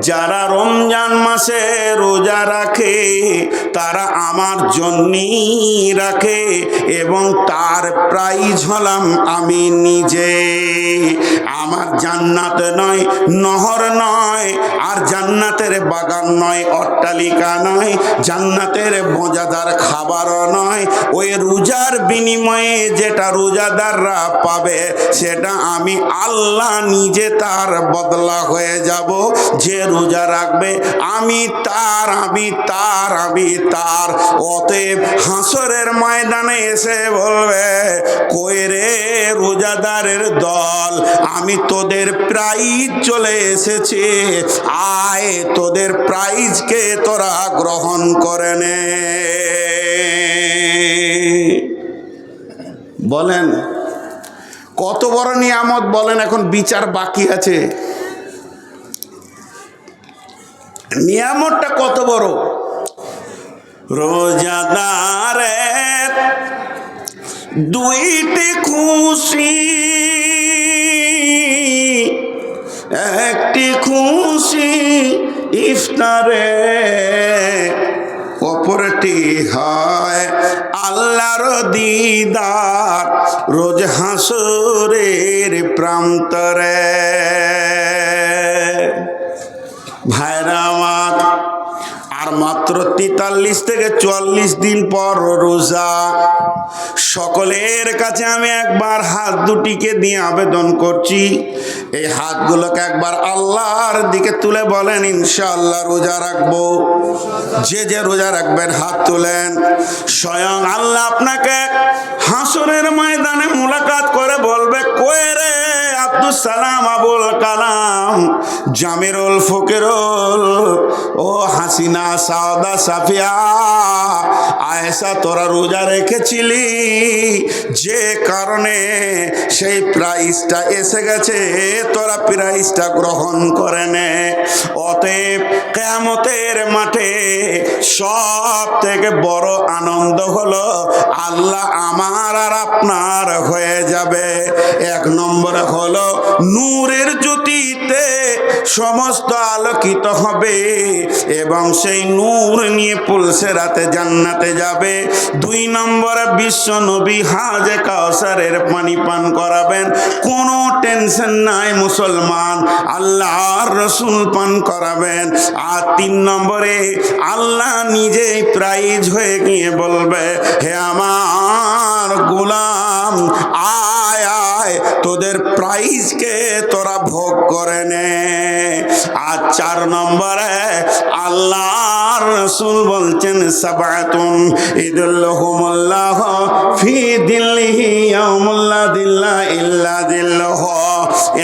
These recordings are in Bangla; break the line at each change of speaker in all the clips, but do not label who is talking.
যারা রমজান মাসে রোজা রাখে, তারা আমার জন্যই রাখে এবং তার প্রাইজ হলাম আমি নিজে। আমার জান্নাত নয়, নহর নয়, আর জান্নাতের বাগান নয়, অট্টালিকা নয়, জান্নাতের মজাদার খাবারও নয়। ওই রোজার বিনিময়ে যেটা রোজাদাররা পাবে, সেটা আমি আল্লাহ নিজে তার বদলা হয়ে যাব। যে রোজা রাখবে, আমি তার আমি তার আমি তার। অতএব হাসরের ময়দানে এসে বলবে, কই রে রোজাদারের দল, আমি তোদের প্রাইজ চলে এসেছে। আয়, তোদের প্রাইজকে তোরা গ্রহণ করে নে। বলেন, কত বড় নিয়ামত বলেন, এখন বিচার বাকি আছে। নিয়ামতটা কত বড়? রোজাদারের দুইটি খুশি, একটি খুশি ইফতারে, অপরটি হয় আল্লাহর দিদার রোজ হাসরের প্রান্তরে। ভাইরা আমার আর মাত্র তেতাল্লিশ থেকে চুয়াল্লিশ দিন পর রোজা। সকলের কাছে আমি একবার হাত দুটিকে দিয়ে আবেদন করছি। এই হাতগুলোকে একবার আল্লাহর দিকে তুলে বলেন, ইনশাআল্লাহ রোজা রাখব। যে যে রোজা রাখবেন, হাত তুলেন। স্বয়ং আল্লাহ আপনাকে হাসরের ময়দানে মোলাকাত করে বলবে কয়ে রে আব্দুল সালাম, আবুল কালাম, জামিরুল ফকিরুল, ও হাসিনা, সাওদা, সাফিয়া, আয়েশা, তোরা রোজা রেখেছিলি। যে কারণে সেই প্রাইজটা এসে গেছে, তোরা প্রাইজটা গ্রহণ করে নে। অতএব কেয়ামতের মাঠে সব থেকে বড় আনন্দ হলো, আল্লাহ আমার আর আপনার হয়ে যাবে। এক নম্বরে হলো নূরের জ্যোতিতে সমস্ত আলোকিত হবে এবং সেই নূর নিয়ে পুলসে রাতে জান্নাতে যাবে। দুই নম্বরে বিশ্ব নবী হাজে কাউসারের পানি পান করাবেন। কোনো টেনশন নাই মুসলমান, আল্লাহর রসুল পান করাবেন। আর তিন নম্বরে আল্লাহ নিজেই প্রাইজ হয়ে গিয়ে বলবে, হে আমার গোলাম, আয় আয়, তোদের প্রাইজকে তোরা ভোগ করে নে। আর চার নম্বরে আল্লাহর রসুল বলছেন, সাবাতুন ইদুল্লাহুমুল্লাহ ফি দিল্লিহি ইয়াউমুল্লা দিল্লা ইল্লা দিল্লাহ।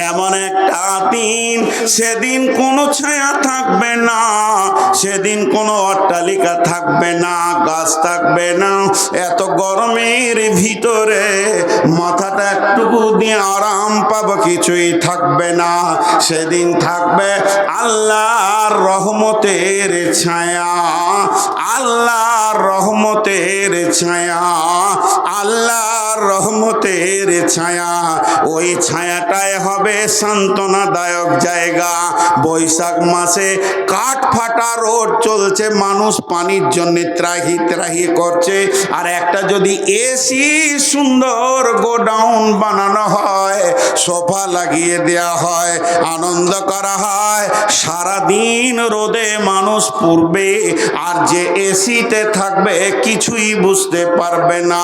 এমন একটা দিন, সেদিন কোনো ছায়া থাকবে না, সেদিন কোনো অট্টালিকা থাকবে না, গাছ থাকবে না। এত গরমের ভিতরে মাথাটা একটুকু দিয়ে আরাম পাবো কিছুই থাকবে না। সেদিন থাকবে আল্লাহর রহমতের ছায়া। আল্লাহর রহমতের ছায়া, আল্লাহর রহমতের ছায়া। ওই ছায়াটায় হবে সান্ত্বনাদায়ক জায়গা। বৈশাখ মাসে কাঠ ফাটা রোড চলছে, মানুষ পানির জন্য ত্রাহি ত্রাহি করছে। আর একটা যদি এসি সুন্দর গোডাউন বানানো হয়, সোফা লাগিয়ে দেওয়া হয়, আনন্দ করা হয়, সারাদিন রোদে মানুষ পূর্বে আর যে এসিতে থাকবে, কিছুই বুঝতে পারবে না।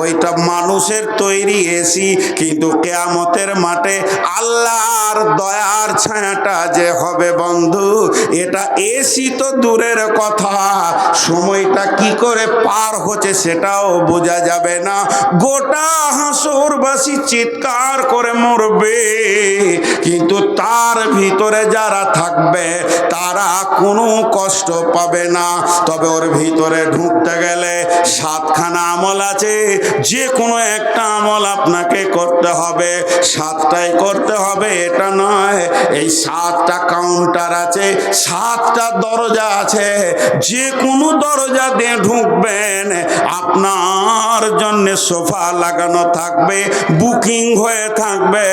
ওইটা মানুষের তৈরি এসি কিন্তু কেয়ামতের মাঠে আল্লাহর দয়ার ছায়াটা যে হবে বন্ধু, এটা এসি তো দূরের কথা। সময়টা কি করে পার হচ্ছে সেটাও বোঝা যাবে না। গোটা হাসুরবাসী চিৎকার করে মরবে, কিন্তু তার ভিতরে যারা থাকবে, তারা কোনো কষ্ট পাবে না। তবে ওর ভিতরে ঢুকতে গেলে সাতখানা আমল আছে। যে কোনো একটা আমল আপনাকে করতে হবে। সাতটাই করতে হবে, এটা নয়। এই সাতটা কাউন্টার আছে, সাতটা দরজা আছে। যে কোনো দরজা দিয়ে ঢুকবেন, আপনার জন্য সোফা লাগানো থাকবে, বুকিং হয়ে থাকবে।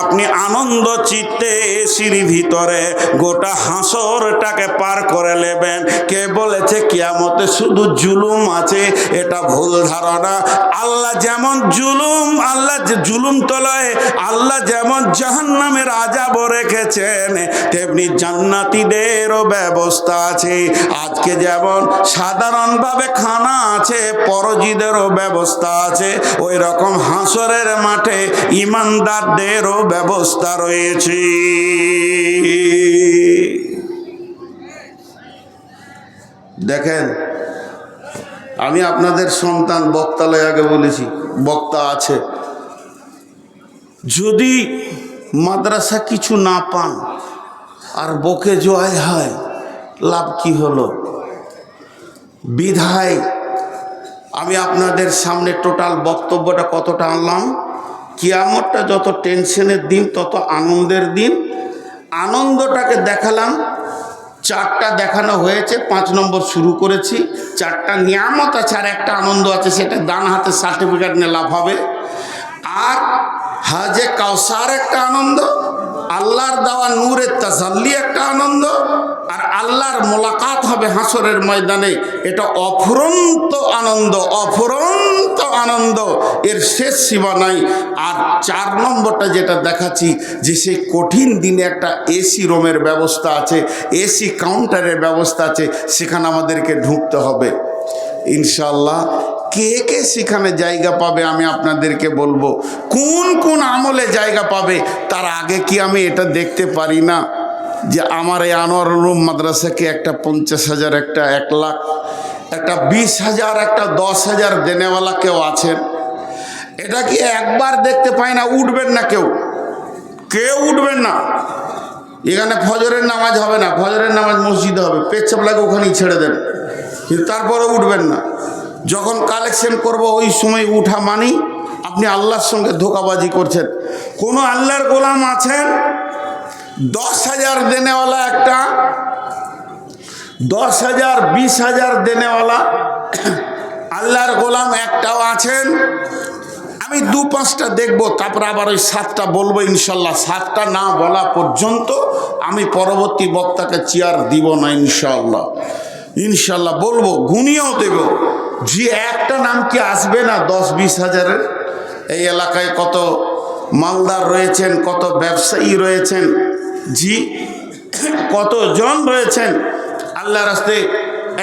আপনি আনন্দ চিত্তে এসির ভিতরে গোটা হাসরটাকে পার করে নেবেন। কে বলেছে কিয়ামতে শুধু জুলুম আছে, এটা ভুল ধারণা। আল্লাহ যেমন জুলুম, আল্লাহ জুলুম তলায়, আল্লাহ যেমন জাহান্নামের আজাব রেখেছেন, তেমনি জান্নাতীদেরও ব্যবস্থা আছে। আজকে যেমন সাধারণভাবে খানা আছে, পরজিদেরও ব্যবস্থা আছে ওই রকম হাসরের মাঠে ইমানদারদেরও ব্যবস্থা রয়েছে। দেখেন আমি আপনাদের সন্তান বক্তালয় আগে বলেছি, বক্তা আছে। যদি মাদ্রাসা কিছু না পান আর বকে জয় হয়, লাভ কি হলো? বিধায় আমি আপনাদের সামনে টোটাল বক্তব্যটা কতটা আনলাম? কিয়ামতটা যত টেনশনের দিন, তত আনন্দের দিন। আনন্দটাকে দেখালাম চারটা দেখানো হয়েছে, পাঁচ নম্বর শুরু করেছি। চারটা নিয়ামত আছে আর একটা আনন্দ আছে, সেটা ডান হাতে সার্টিফিকেট নিয়ে লাভ হবে। আর হাজে কাউসার একটা আনন্দ আল্লাহর দেওয়া নূরের তাজাল্লি একটা আনন্দ, আর আল্লাহর মোলাকাত হবে হাসরের ময়দানে। এটা অফুরন্ত আনন্দ অফুরন্ত আনন্দ। এর শেষ সীমা নাই। আর চার নম্বরটা যেটা দেখাচ্ছি, যে সেই কঠিন দিনে একটা এসি রুমের ব্যবস্থা আছে এসি কাউন্টারের ব্যবস্থা আছে, সেখানে আমাদেরকে ঢুকতে হবে। ইনশাল্লাহ কে কে সেখানে জায়গা পাবে আমি আপনাদেরকে বলব? কোন কোন আমলে জায়গা পাবে? তার আগে কি আমি এটা দেখতে পারি না? যে আমার এই আনোয়ার রুম মাদ্রাসাকে একটা পঞ্চাশ হাজার, একটা এক লাখ, একটা বিশ হাজার, একটা দশ হাজার দেনেওয়ালা কেউ আছেন? এটা কি একবার দেখতে পাই না, উঠবেন না কেউ? কেউ উঠবেন না। এখানে ফজরের নামাজ হবে না, ফজরের নামাজ মসজিদে হবে, পেচ্ছাপ লাগে ওখানেই ছেড়ে দেন। কিন্তু তারপরে উঠবেন না। যখন কালেকশন করব, ওই সময় উঠা মানি আপনি আল্লাহর সঙ্গে ধোকাবাজি করছেন। কোনো আল্লাহর গোলাম আছেন? দশ হাজার দেনেওয়ালা একটা, দশ হাজার, বিশ হাজার দেনেওয়ালা, আল্লাহর গোলাম একটাও আছেন? আমি দু পাঁচটা দেখব, তারপর আবার ওই সাতটা বলব ইনশাল্লাহ। সাতটা না বলা পর্যন্ত আমি পরবর্তী বক্তাকে চেয়ার দিব না ইনশাল্লাহ। ইনশাল্লাহ বলব, গুনিয়েও দেব। যে একটা নাম কি আসবে না দশ বিশ হাজারের? এই এলাকায় কত মালদার রয়েছেন, কত ব্যবসায়ী রয়েছেন, জি, কতজন রয়েছেন? আল্লাহ রাস্তে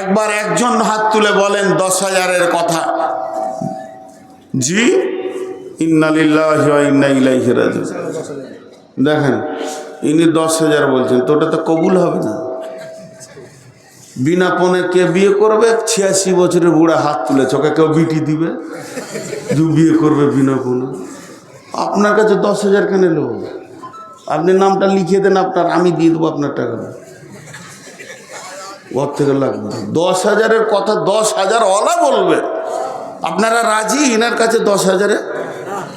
একবার একজন হাত তুলে বলেন দশ হাজারের কথা। জি ইন্নালিল্লাহ দেখেন, ইনি দশ হাজার বলছেন, তো ওটা তো কবুল হবে না। বিনা পণে কে বিয়ে করবে? ছিয়াশি বছরের বুড়া হাত তুলেছে ওকে কেউ বিটি দিবে? দু বিয়ে করবে বিনা পণে। আপনার কাছে দশ হাজার কেন এলো? আপনি নামটা লিখিয়ে দেন আপনার, আমি দিয়ে দেবো আপনার টাকাটা ওর থেকে লাগবে দশ হাজারের কথা দশ হাজার অলা বলবে। আপনারা রাজি? এনার কাছে দশ হাজারে?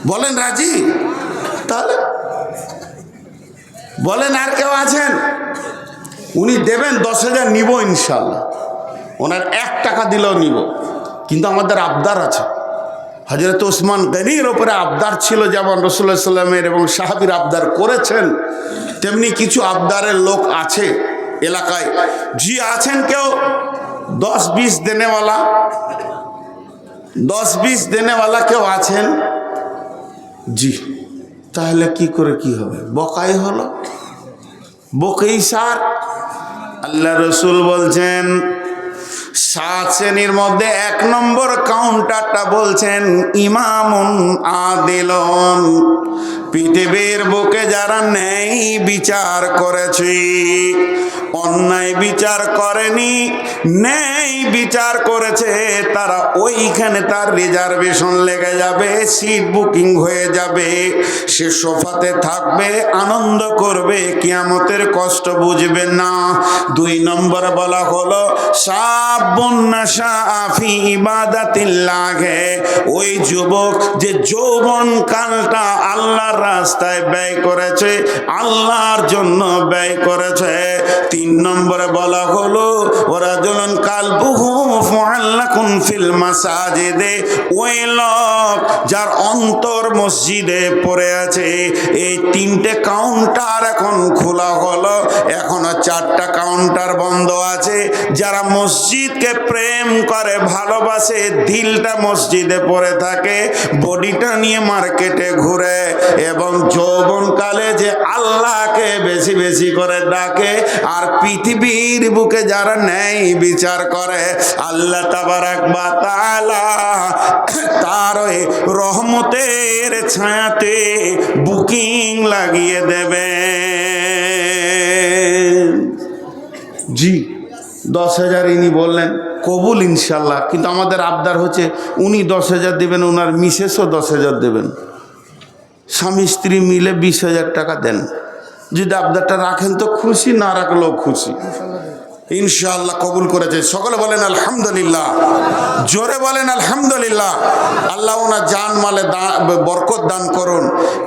বলেন রাজি? তাহলে বলেন আর কেউ আছেন? উনি দেবেন দশ হাজার নিব ইনশাল্লাহ। ওনার এক টাকা দিলেও নিব। কিন্তু আমাদের আবদার আছে। হজরত ওসমান গনির ওপরে আবদার ছিল যেমন রসুল্লাহ সাল্লামের এবং সাহাবির আবদার করেছেন, তেমনি কিছু আবদারের লোক আছে এলাকায়। জি আছেন কেউ? দশ বিশ দেনেওয়ালা। দশ বিশ দেনেওয়ালা কেউ আছেন? জি। তাহলে কি করে কি হবে? বকাই হলো? বকেই সার? আল্লাহ রসুল বলছেন সাত শ্রেণির মধ্যে এক নম্বর কাউন্টারটা বলছেন ইমামুন আদিলন। পৃথিবীর বুকে যারা নেই বিচার করেছে, অন্যায় বিচার করেনি, নেই বিচার করেছে, তারা ওইখানে তার রিজার্ভেশন লেগে যাবে সিট বুকিং হয়ে যাবে, সে সোফাতে থাকবে, আনন্দ করবে, কিয়ামতের কষ্ট বুঝবে না। দুই নম্বর বলা হলো সাফি ইবাদাতিল্লাহে, ওই যুবক যে যৌবন কালটা আল্লাহর রাস্তায় ব্যয় করেছে আল্লাহর জন্য ব্যয় করেছে। তিন নম্বরে বলা হলো, ওরা জ্বলন কাল বহু মুআল্লাকুন ফিল মাসাজিদে। ওই লোক যার অন্তর মসজিদে পড়ে আছে, এই তিনটে কাউন্টার এখন খোলা হলো, এখনও চারটা কাউন্টার বন্ধ আছে। যারা মসজিদকে প্রেম করে, ভালোবাসে, দিলটা মসজিদে পড়ে থাকে, বডিটা নিয়ে মার্কেটে ঘুরে, এবং যৌবনকালে যে আল্লাহকে বেশি বেশি করে ডাকে আর পৃথিবীর বুকে যারা নেই বিচার করে, আল্লাহ তাবারাক বা তাআলা তার রহমতের ছায়াতে বুকিং লাগিয়ে দেবে। জি, দশ হাজার ইনি বললেন, কবুল ইনশাল্লাহ কিন্তু আমাদের আবদার হচ্ছে উনি দশ হাজার দেবেন, ওনার মিসেসও দশ হাজার দেবেন। স্বামী স্ত্রী মিলে বিশ হাজার টাকা দেন। যদি আবদারটা রাখেন তো খুশি না রাখলেও খুশি। ইনশাআল্লাহ কবুল করেছে। সকলে বলেন আলহামদুলিল্লাহ। জোরে বলেন আলহামদুলিল্লাহ। আল্লাহ ওনার জান মালে বরকত দান করুন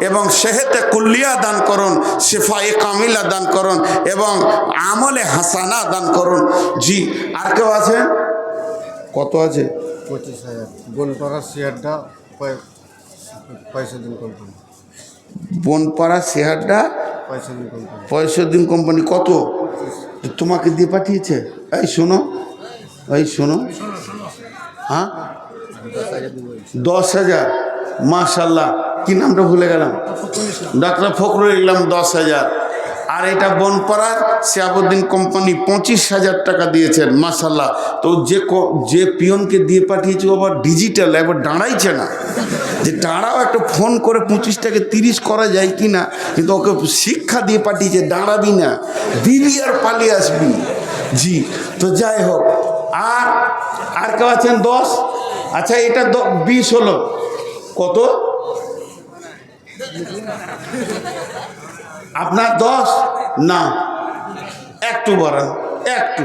এবং সেহেতে কুল্লিয়া দান করুন শেফাই কামিলা দান করুন এবং আমলে হাসানা দান করুন। জি আর কেউ আছে? কত আছে?
পঁচিশ হাজার। বনপাড়ার শেয়ারটা পয়সা দিন কোম্পানি
বনপাড়া শেয়ারটা
পয়সা দিন কোম্পানি
কত? তোমাকে দিয়ে পাঠিয়েছে? এই শোনো এই শোনো। হ্যাঁ? দশ হাজার। মাশাল্লাহ, কি নামটা ভুলে গেলাম? ডাক্তার ফখরুল ইসলাম, দশ হাজার। আর এটা বনপাড়া শিয়াবুদ্দিন কোম্পানি পঁচিশ হাজার টাকা দিয়েছেন মাশাল্লাহ তো যে যে পিয়নকে দিয়ে পাঠিয়েছে আবার ডিজিটাল একবার দাঁড়াইছে না। যে দাঁড়াও একটা ফোন করে পঁচিশটাকে তিরিশ করা যায় কি না, কিন্তু ওকে শিক্ষা দিয়ে পাঠিয়েছে, দাঁড়াবি না, দিবি আর পালিয়ে আসবি। জি, তো যাই হোক, আর আর কেউ আছেন? দশ? আচ্ছা এটা বিশ হলো। কত? আপনার দশ? না। একটু বাড়ান একটু।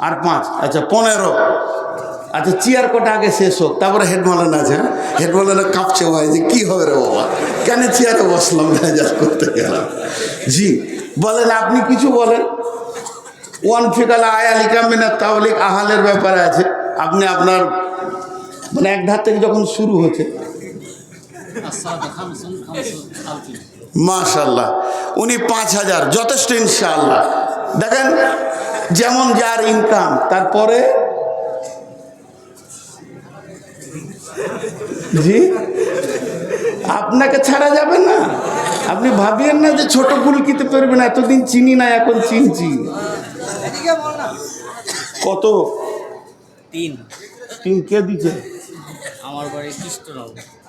আর পাঁচ? আচ্ছা পনেরো। আচ্ছা চেয়ার কটা আগে শেষ হোক, তারপরে হেড মালান আছে হ্যাঁ? হেডমালানা কাঁপছে ভাই, যে কী হবে রে বাবা? কেন চেয়ারে বসলাম? ভেজাল করতে গেলাম। জি, বলেন, আপনি কিছু বলেন। ওয়ান ফিকাল আয়ালিকা মিনা তাওলিক আহালের ব্যাপারে আছে। আপনি আপনার মানে এক ধার থেকে যখন শুরু হচ্ছে। মাশাল্লাহ উনি পাঁচ হাজার যথেষ্ট ইনশাআল্লাহ। দেখেন যেমন যার ইনকাম তারপরে জি? আপনাকে ছাড়া যাবে না। আপনি ভাবিয়েন না যে ছোট ফুলকিতে পারবেন এতদিন চিনি না এখন চিনছি। কত?
তিন।
তিন কে দিচ্ছে
আমার বাড়ি কৃষ্ণনগর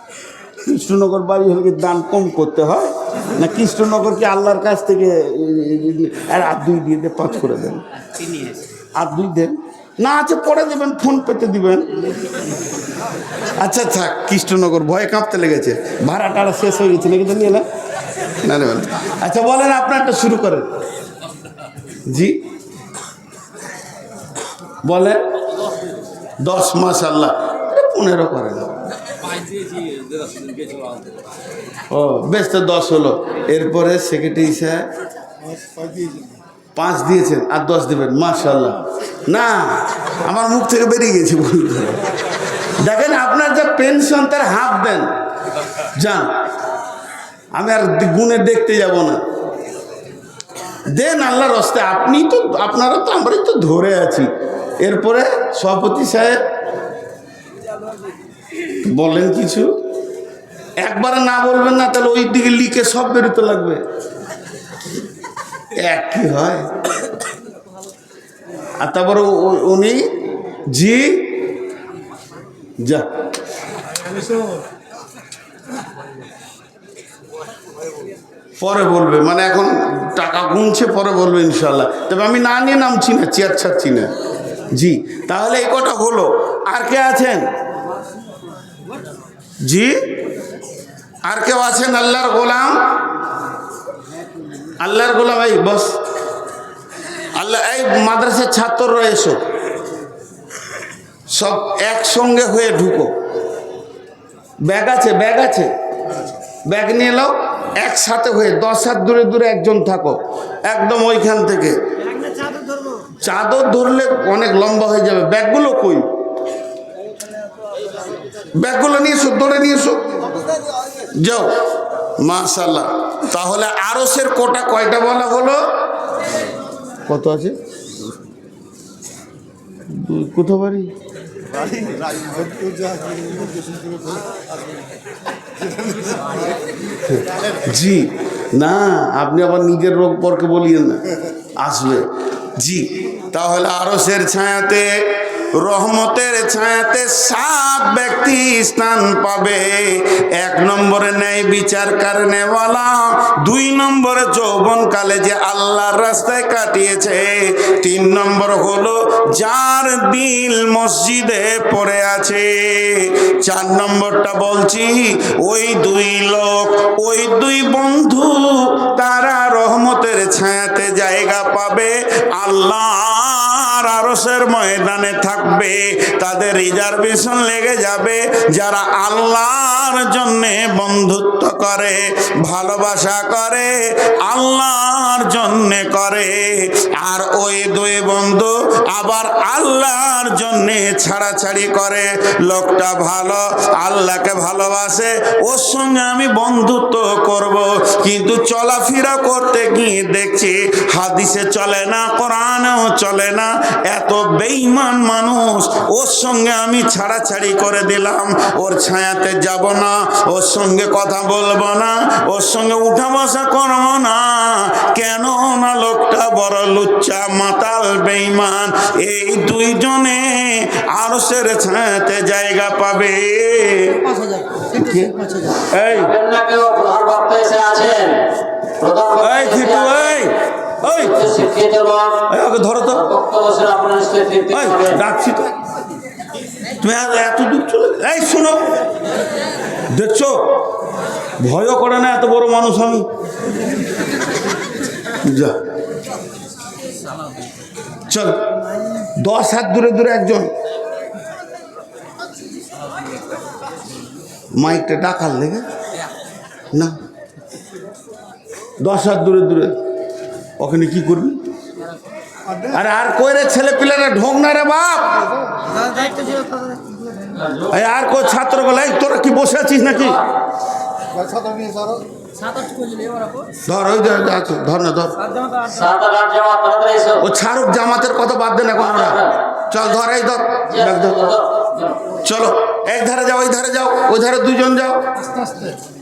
কৃষ্ণনগর বাড়ি হলে কি দান কম করতে হয়? না কৃষ্ণনগর কি আল্লাহর কাছ থেকে আর দুই দিয়ে দিয়ে পাঁচ করে দেন। আর দুই দেন। না আছে, পরে দেবেন, ফোন পেতে দিবেন। আচ্ছা থাক, কৃষ্ণনগর ভয়ে কাঁপতে লেগেছে। ভাড়া টাড়া শেষ হয়ে গেছে নাকি তো নিয়ে? না নেবেন আচ্ছা বলেন, আপনারটা শুরু করেন। জি। বলেন। দশ মাস আল্লাহ, পনেরো করেন। ও, বেশ তো দশ হলো। এরপরে সেক্রেটারি সাহেব পাঁচ দিয়েছেন, আর দশ দেবেন মাশাল্লাহ না, আমার মুখ থেকে বেরিয়ে গেছে দেখেন, আপনার যা পেনশন তার হাফ দেন। যান, আমি আর গুণে দেখতে যাব না। দেন আল্লাহর রস্তে আপনি তো, আপনারা তো, আমরাই তো ধরে আছি। এরপরে সভাপতি সাহেব বলেন কিছু? একবারে না বলবেন না, তাহলে ওই দিকে লিখে সব বেরোতে লাগবে। এক কি হয়? আর তারপরে উনি, জি? যা। পরে বলবে মানে এখন টাকা গুনছে, পরে বলবে ইনশাল্লাহ তবে আমি না নিয়ে নামছি না, চেয়ার ছাড়ছি না। জি, তাহলে এই কটা হলো। আর কে আছেন? জি? আর কেউ আছেন আল্লাহর গোলাম? আল্লাহর গোলাম এই বস। আল্লাহ এই মাদ্রাসার ছাত্ররা এসো। সব একসঙ্গে হয়ে ঢুকো। ব্যাগ আছে ব্যাগ আছে। ব্যাগ নিয়ে এলো একসাথে হয়ে দশ হাত দূরে দূরে একজন থাকো। একদম ওইখান থেকে। চাদর ধরলে অনেক লম্বা হয়ে যাবে। ব্যাগগুলো কই? ব্যাগগুলো নিয়ে এসো দৌড়ে নিয়ে এসো যাও মাশাল্লাহ তাহলে আরসের কোটা কয়টা বলা হলো? কত আছে? দুই কোথা বাড়ি? জি না আপনি আবার নিজের রোগ পরকে বলিয়েন না। আসবে। জি তাহলে আরসের ছায়াতে রহমতের ছায়াতে সাত ব্যক্তি স্থান পাবে। এক নম্বরে ন্যায় বিচার কারণেওয়ালা, দুই নম্বরে যৌবনকালে যে আল্লাহর রাস্তায় কাটিয়েছে, তিন নম্বর হলো যার দিল মসজিদে পড়ে আছে। চার নম্বরটা বলছি, ওই দুই লোক, ওই দুই বন্ধু, তারা রহমতের ছায়াতে জায়গা পাবে আল্লাহর আরসের ময়দানে থাকবে, তাদের রিজার্ভেশন লেগে যাবে। যারা আল্লাহর জন্যে বন্ধুত্ব করে, ভালোবাসা করে আল্লাহর জন্যে করে। আর ওই দুই বন্ধু আবার আল্লাহর জন্যে ছাড়াছাড়ি করে। লোকটা ভালো, আল্লাহকে ভালোবাসে, ওর সঙ্গে আমি বন্ধুত্ব করব। কিন্তু চলাফেরা করতে গিয়ে দেখছি হাদিসে চলে না, কোরআনেও চলে না। এত বেঈমান মানুষ, ওর সঙ্গে আমি ছাড়াছাড়ি করে দিলাম। ওর ছায়াতে যাব না, ওর সঙ্গে কথা বলব না, ওর সঙ্গে উঠা বসা করব না। কেন না লোকটা বড় লুচ্চা, মাতাল বেইমান এই দুইজনে আরসের ছায়াতে জায়গা পাবে। এই। ধরো তো। ডাকছি তো। তুমি এত দূর চলে এই, শোনো। দেখছ? ভয়ও করে না এত বড় মানুষ আমি। যা। চল, দশ হাত দূরে দূরে একজন। মাইকটা ডাকার লেগে না। দশ হাত দূরে দূরে। ওখানে কি করবি? আরে আর কই রে ছেলে পিলেরা, ঢোক না রে বাপ। আর কই ছাত্র বলে তোরা কি বসে আছিস নাকি? ধর ওই ধর আছে না। ও ছাড়ুক জামাতের কথা বাদ দেন এখন আমরা চল ধর এই ধর। চলো এক ধারে যাও ওই ধারে যাও ওই ধারে দুজন যাও। আস্তে আস্তে।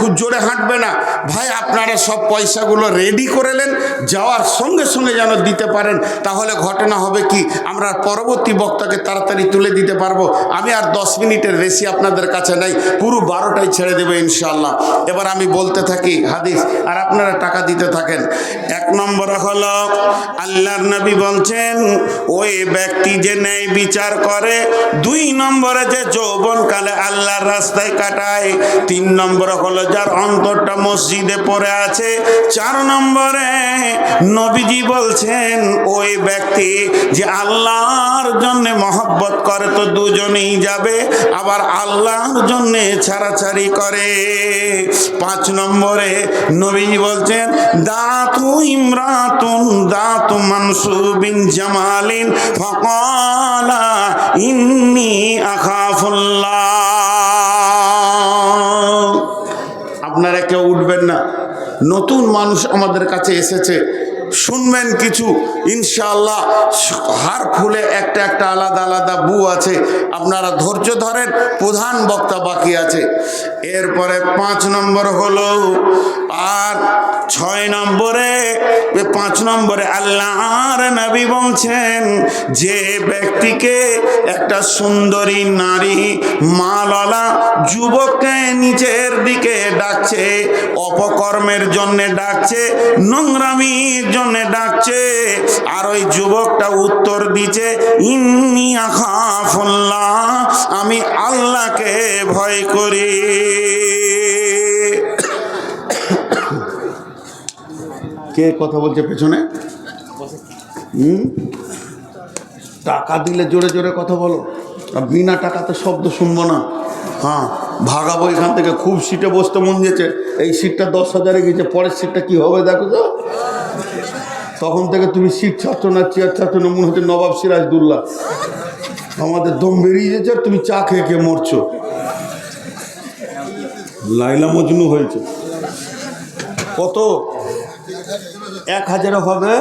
খুব জোরে হাঁটবে না। ভাই, আপনারা সব পয়সাগুলো রেডি করেলেন যাওয়ার সঙ্গে সঙ্গে যেন দিতে পারেন। তাহলে ঘটনা হবে কি? আমরা পরবর্তী বক্তাকে তাড়াতাড়ি তুলে দিতে পারব। আমি আর দশ মিনিটের বেশি আপনাদের কাছে নাই, পুরো বারোটাই ছেড়ে দেবো ইনশাল্লাহ এবার আমি বলতে থাকি, হাদিস, আর আপনারা টাকা দিতে থাকেন। এক নম্বর হলো, আল্লাহর নবী বলছেন, ওই ব্যক্তি যে ন্যায় বিচার করে, দুই নম্বরে যে যৌবনকালে আল্লাহর রাস্তায় কাটায় তিন নম্বর হলো, যার অন্তরটা মসজিদে পড়ে আছে। চার নম্বরে নবীজি বলছেন, ওই ব্যক্তি যে আল্লাহর জন্য মহব্বত করে তো দুজনেই যাবে, আবার আল্লাহর জন্য ছাড়াছাড়ি করে। পাঁচ নম্বরে নবীজি বলছেন, দাতু ইমরাতুন, দাতু মানসুবিন জামালিন, ফকালা ইন্নি আখাফুল্লাহ। আপনারা কেউ উঠবেন না। নতুন মানুষ আমাদের কাছে এসেছে। শুনবেন কিছু। ইনশাআল্লাহ, হার ফুলে একটা একটা আলাদা আলাদা বু আছে। আপনারা ধৈর্য ধরেন, প্রধান বক্তা বাকি আছে। এরপরে পাঁচ নম্বর হলো, আর ছয় নম্বরে পাঁচ নম্বরে আল্লাহর নবী বলছেন, যে ব্যক্তিকে একটা সুন্দরী নারী মাললা যুবককে নিচের দিকে ডাকছে, অপকর্মের জন্য ডাকছে, নোংরামির জন্য ডাকছে, আর ওই যুবকটা উত্তর দিচ্ছে, ইন্নি আখাফুল্লাহ, আমি আল্লাহকে ভয় করি। কে কথা বলছে পেছনে? হুম? টাকা দিলে জোরে জোরে কথা বলো। বিনা টাকাতে শব্দ শুনব না। হ্যাঁ ভাগাবো এখান থেকে, খুব সিটে বসতে মন দিয়েছে। এই সিটটা দশ হাজারে গেছে পরের সিটটা কি হবে দেখো তো। তখন থেকে তুমি সিট ছাড়ছো না, চেয়ার ছাড়ছো না, মনে হচ্ছে নবাব সিরাজদুল্লাহ। আমাদের দম বেরিয়ে যাচ্ছে আর তুমি চা খেয়ে খেয়ে মরছো। লাইলা মজনু হয়েছে। কত? এক হাজারে হবে?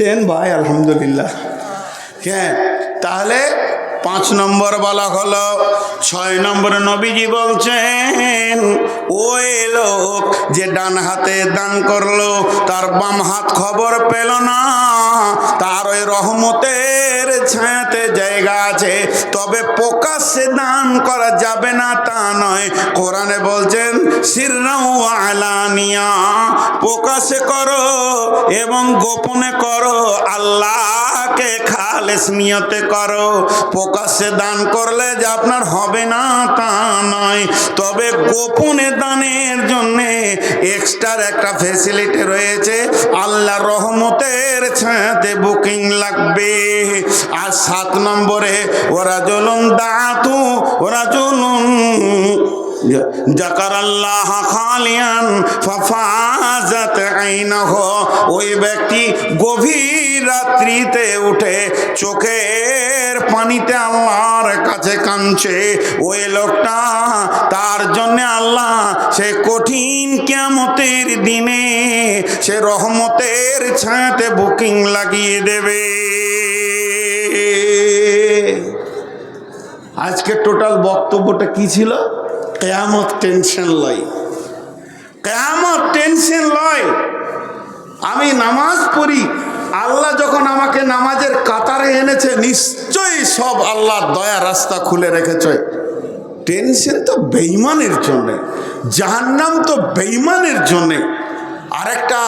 দেন ভাই, আলহামদুলিল্লাহ। হ্যাঁ তাহলে পাঁচ নম্বর বলা হলো, ছয় নম্বরে নবীজি বলছেন, ওই লোক যে ডান হাতে দান করল, তার বাম হাত খবর পেল না, তার ওই রহমতের ছায়াতে জায়গা আছে, তবে প্রকাশ্যে দান করা যাবে না তা নয়। কোরআনে বলছেন, সিররাউ আলানিয়া, প্রকাশে করো এবং গোপনে করো, আল্লাহকে খালেস নিয়তে করো প্রকাশ্যে দান করলে যে আপনার হবে না তা নয়। তবে গোপনে দানের জন্যে এক্সট্রার একটা ফেসিলিটি রয়েছে। আল্লাহ রহমতের ছায়াতে বুকিং লাগবে। আর সাত নম্বরে, ওরা জলুন দাঁতু, ওরা জলুন জাকার আল্লাহ খালিয়ান ফাফাজাত আইনাহ। ওই ব্যক্তি গভীর রাত্রিতে উঠে চোখের পানিতে আল্লাহর কাছে কাঁদছে। ওই লোকটা তার জন্য আল্লাহ, সে কঠিন কেমতের দিনে সে রহমতের ছাঁতে বুকিং লাগিয়ে দেবে। আজকে টোটাল বক্তব্যটা কি ছিল? কেয়ামত টেনশন লয়। কেয়ামত টেনশন লয়। আমি নামাজ পড়ি, আল্লাহ যখন আমাকে নামাজের কাতারে এনেছে, নিশ্চয়ই সব আল্লাহর দয়া রাস্তা খুলে রেখেছে। টেনশন তো বেইমানের জন্যে, জাহান্নাম তো বেইমানের জন্যে। আরেকটা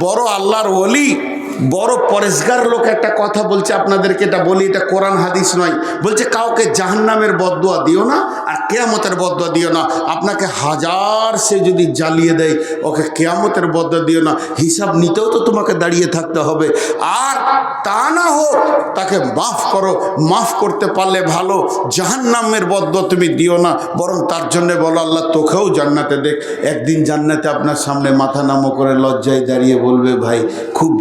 বড় আল্লাহর ওলি বড় পরেশগার লোক একটা কথা বলছে, আপনাদেরকে এটা বলি, এটা কোরআন, হাদিস নয়। বলছে, কাউকে জাহান্নামের বদুয়া দিও না আর কেয়ামতের বদুয়া দিও না। আপনাকে হাজার সে যদি জ্বালিয়ে দেয়, ওকে কেয়ামতের বদুয়া দিও না। হিসাব নিতেও তো তোমাকে দাঁড়িয়ে থাকতে হবে। আর তা না হোক, তাকে মাফ করো। মাফ করতে পারলে ভালো। জাহান্নামের বদুয়া তুমি দিও না। বরং তার জন্য বলো, আল্লাহ তোকেও জান্নাতে দেখ। একদিন জান্নাতে আপনার সামনে মাথা নামো করে লজ্জায় দাঁড়িয়ে বলবে, ভাই, খুব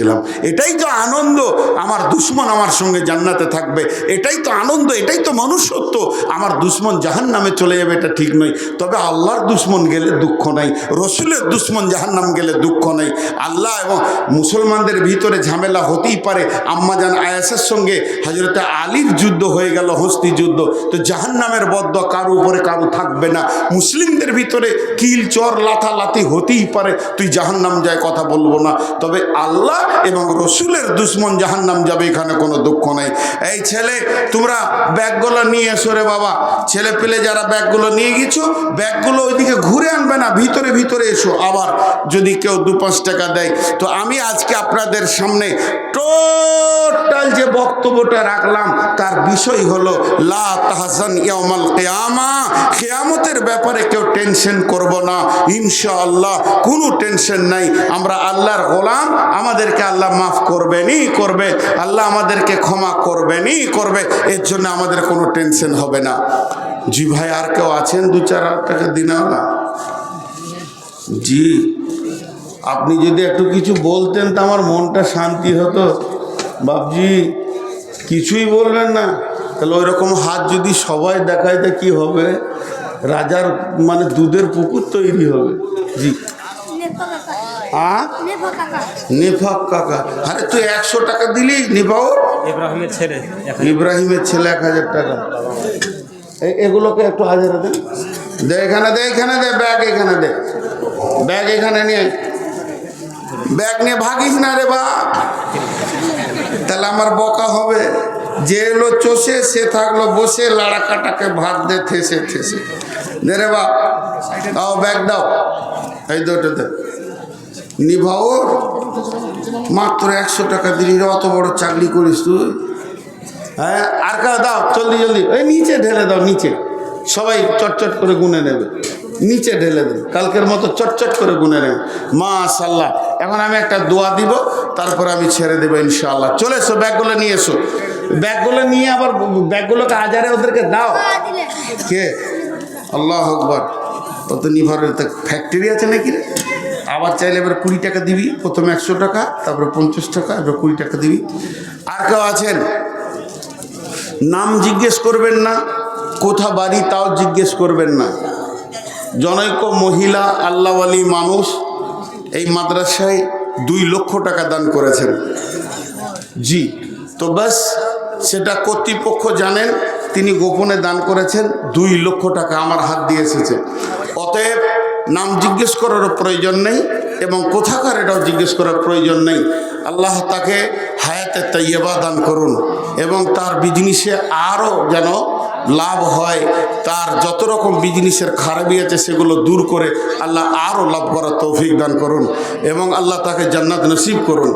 জ্বালিয়েছিলাম এটাই তো আনন্দ। আমার দুশ্মন আমার সঙ্গে জান্নাতে থাকবে। এটাই তো আনন্দ, এটাই তো মনুষ্যত্ব। আমার দুশ্মন জাহান নামে চলে যাবে, এটা ঠিক নয়। তবে আল্লাহর দুশ্মন গেলে দুঃখ নাই, রসুলের দুশ্মন জাহান্নাম গেলে দুঃখ নেই। আল্লাহ এবং মুসলমানদের ভিতরে ঝামেলা হতেই পারে। আম্মাজান আয়াসের সঙ্গে হজরতে আলীর যুদ্ধ হয়ে গেল, হস্তি যুদ্ধ। তো জাহান্নামের বদ্ধ কারও উপরে কারও থাকবে না। মুসলিমদের ভিতরে কিল, চর লাথালাথি হতেই পারে। তুই জাহান্নাম যায় কথা বলব না। তবে আল্লাহ এবং রসুলের দুশ্মন জাহান্নাম যাবে, এখানে কোনো দুঃখ নেই। এই ছেলে, তোমরা ব্যাগগুলো নিয়ে এসো রে বাবা। ছেলে পেলে যারা ব্যাগগুলো নিয়ে গেছো, ব্যাগগুলো ওইদিকে ঘুরে আনবে না, ভিতরে ভিতরে এসো। আবার যদি কেউ দু পাঁচ টাকা দেয়, তো আমি আজকে আপনাদের সামনে টোটাল যে বক্তব্যটা রাখলাম, তার বিষয় হলো, লা তাহসান ইয়ামাল কেয়ামা। কেয়ামতের ব্যাপারে কেউ টেনশন করব না। ইনশাআল্লাহ, কোনো টেনশন নাই। আমরা আল্লাহর গোলাম, আমাদেরকে আল্লাহ মাফ করবেনই করবে। আল্লাহ আমাদেরকে ক্ষমা করবেনই করবে। এর জন্য আমাদের কোনো টেনশন হবে না। জি ভাই, আর কেউ আছেন? দু চার টাকা দিনাওয়ালা জি, আপনি যদি একটু কিছু বলতেন তো আমার মনটা শান্তি হতো। বাপজি, কিছুই বললেন না। তাহলে ওই রকম হাত যদি সবাই দেখায়, তা কী হবে? রাজার মানে দুধের পুকুর তৈরি হবে। জি।
কাকা।
আ?
কাকা।
নেফাক কাকা। আরে তুই একশো টাকা দিলি নিবাও
ইব্রাহিমের ছেলে
ইব্রাহিমের ছেলে এক হাজার টাকা। এগুলোকে একটু হাজারে দেন। দে এখানে দে এখানে দে ব্যাগ এখানে দে। ব্যাগ এখানে নিয়ে ব্যাগ নিয়ে ভাগিস না রে বা তাহলে আমার বকা হবে। যে এলো চষে সে থাকল বসে লাড়া কাটাকে ভাত দে থেসে থেসে দে রে বা দাও ব্যাগ দাও। এই মাত্র একশো টাকা দিলি অত বড় চাকরি করিস তুই। হ্যাঁ আর কা দাও জলদি জলদি। এই নিচে ঢেলে দাও নিচে। সবাই চটচট করে গুনে নেবে। নিচে ঢেলে দেবে কালকের মতো চটচট করে গুনে নেবে। মাশাল্লাহ এখন আমি একটা দোয়া দিব তারপর আমি ছেড়ে দেবো ইনশাআল্লাহ। চলে এসো ব্যাগগুলো নিয়ে এসো। ব্যাগগুলো নিয়ে আবার ব্যাগগুলোকে আজারে ওদেরকে দাও। কে? আল্লাহ আকবর। ও তো নিভরের তো ফ্যাক্টরি আছে নাকি আবার চাইলে এবার কুড়ি টাকা দিবি, প্রথমে একশো টাকা, তারপরে পঞ্চাশ টাকা, এবার কুড়ি টাকা দিবি। আর কেউ আছেন? নাম জিজ্ঞেস করবেন না, কোথা বাড়ি তাও জিজ্ঞেস করবেন না। জনৈক মহিলা আল্লাহওয়ালি মানুষ, এই মাদ্রাসায় দুই লক্ষ টাকা দান করেছেন। জি, তো ব্যাস, সেটা কর্তৃপক্ষ জানেন তিনি গোপনে দান করেছেন, দুই লক্ষ টাকা আমার হাত দিয়ে এসেছে। অতএব নাম জিজ্ঞেস করারও প্রয়োজন নেই এবং কোথাকার এটাও জিজ্ঞেস করার প্রয়োজন নেই। আল্লাহ তাকে হায়াতে তৈয়বা দান করুন এবং তার বিজনেসে আরও যেন লাভ হয়, তার যত রকম বিজনেসের খারাপি আছে সেগুলো দূর করে আল্লাহ আরও লাভ করার তৌফিক দান করুন এবং আল্লাহ তাকে জান্নাত নসিব করুন।